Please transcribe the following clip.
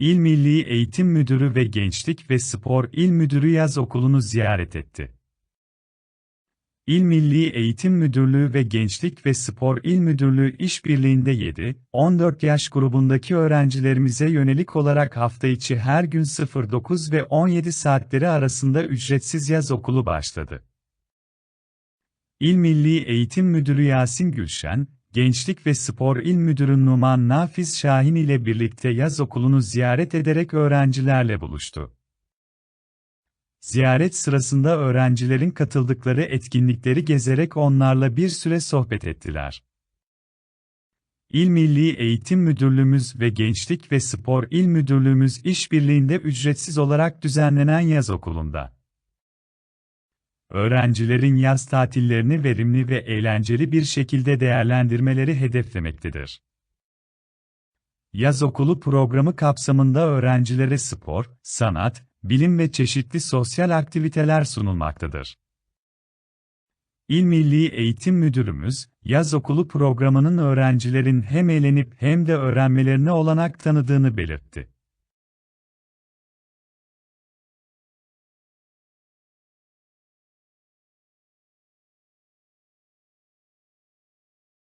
İl Milli Eğitim Müdürü ve Gençlik ve Spor İl Müdürü yaz okulunu ziyaret etti. İl Milli Eğitim Müdürlüğü ve Gençlik ve Spor İl Müdürlüğü işbirliğinde 7-14 yaş grubundaki öğrencilerimize yönelik olarak hafta içi her gün 09 ve 17 saatleri arasında ücretsiz yaz okulu başladı. İl Milli Eğitim Müdürü Yasin Gülşen, Gençlik ve Spor İl Müdürü Numan Nafiz Şahin ile birlikte yaz okulunu ziyaret ederek öğrencilerle buluştu. Ziyaret sırasında öğrencilerin katıldıkları etkinlikleri gezerek onlarla bir süre sohbet ettiler. İl Milli Eğitim Müdürlüğümüz ve Gençlik ve Spor İl Müdürlüğümüz işbirliğinde ücretsiz olarak düzenlenen yaz okulunda. Öğrencilerin yaz tatillerini verimli ve eğlenceli bir şekilde değerlendirmeleri hedeflemektedir. Yaz okulu programı kapsamında öğrencilere spor, sanat, bilim ve çeşitli sosyal aktiviteler sunulmaktadır. İl Milli Eğitim Müdürümüz, yaz okulu programının öğrencilerin hem eğlenip hem de öğrenmelerine olanak tanıdığını belirtti.